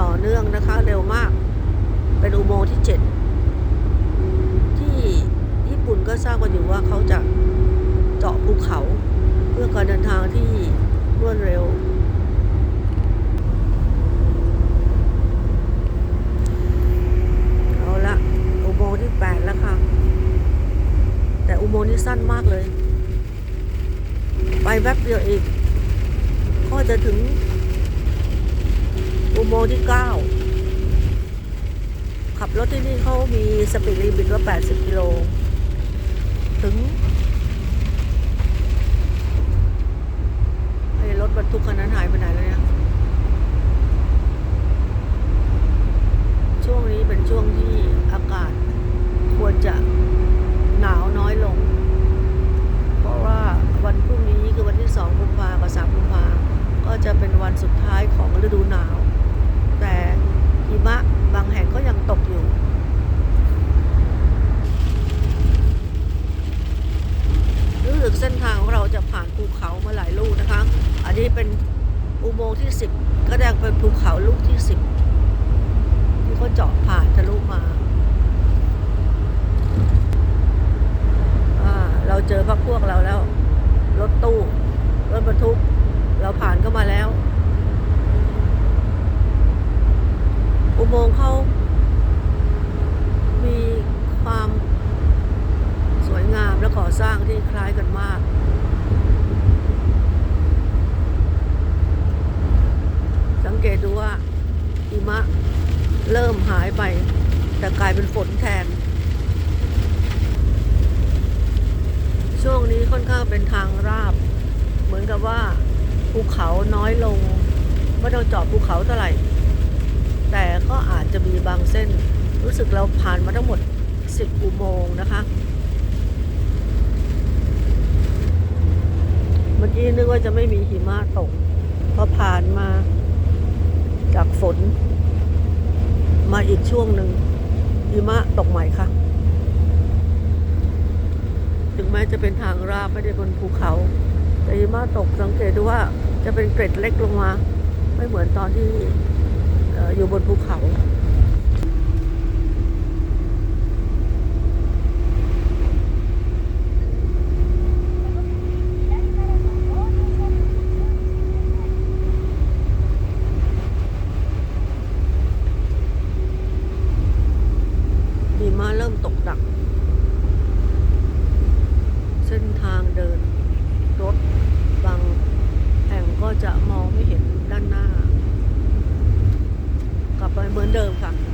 ต่อเนื่องนะคะ เร็วมาก เป็นอุโมงค์ที่เจ็ดที่ญี่ปุ่นก็ทราบกันอยู่ว่าเขาจะเจาะภูเขา เพื่อการเดินทางที่รวดเร็ว เอาละอุโมงค์ที่แปดแล้วค่ะ แต่อุโมงค์นี้สั้นมากเลย ไปแป๊บเดียวอีกก็จะถึง โมงที่เก้าขับรถที่นี่เขามีสปีดลิมิตว่า 80 กิโล ถึงไอ้รถบรรทุกคันนั้นหายไปไหนแล้วเนี่ย ช่วงนี้เป็นช่วงที่อากาศควรจะหนาวน้อยลง เพราะว่าวันพรุ่งนี้คือวันที่สองกุมภากับสามกุมภาก็จะเป็นวันสุดท้ายของฤดูหนาว มะ บางแห่งก็ยังตกอยู่ รู้สึกเส้นทางของเราจะผ่านภูเขามาหลายลูกนะคะ อันนี้เป็นอุโมงค์ที่สิบก็แดงเป็นภูเขาลูกที่สิบที่เขาเจาะผ่านทะลุมาเราเจอพักพวกเราแล้ว รถตู้ รถบรรทุก เราผ่านเข้ามาแล้ว อุโมงค์เขามีความสวยงามและก่อสร้างที่คล้ายกันมากสังเกตดูว่าหิมะเริ่มหายไป แต่กลายเป็นฝนแทน ช่วงนี้ค่อนข้างเป็นทางราบ เหมือนกับว่าภูเขาน้อยลง ไม่ต้องจาะภูเขาเท่าไหร่ แต่ก็อาจจะมีบางเส้นรู้สึกเราผ่านมาทั้งหมด 10 อุโมงค์นะคะ เมื่อกี้นึกว่าจะไม่มีหิมะตกพอผ่านมาจากฝน มาอีกช่วงหนึ่งหิมะตกใหม่ค่ะ ถึงแม้จะเป็นทางราบไม่ได้บนภูเขา แต่หิมะตกสังเกตดูว่าจะเป็นเกร็ดเล็กลงมา ไม่เหมือนตอนที่ อยู่บนภูเขาหิมะเริ่มตกหนักเส้นทางเดินรถบางแห่งก็จะมองไม่เห็นด้านหน้า กลับไป เหมือนเดิมค่ะ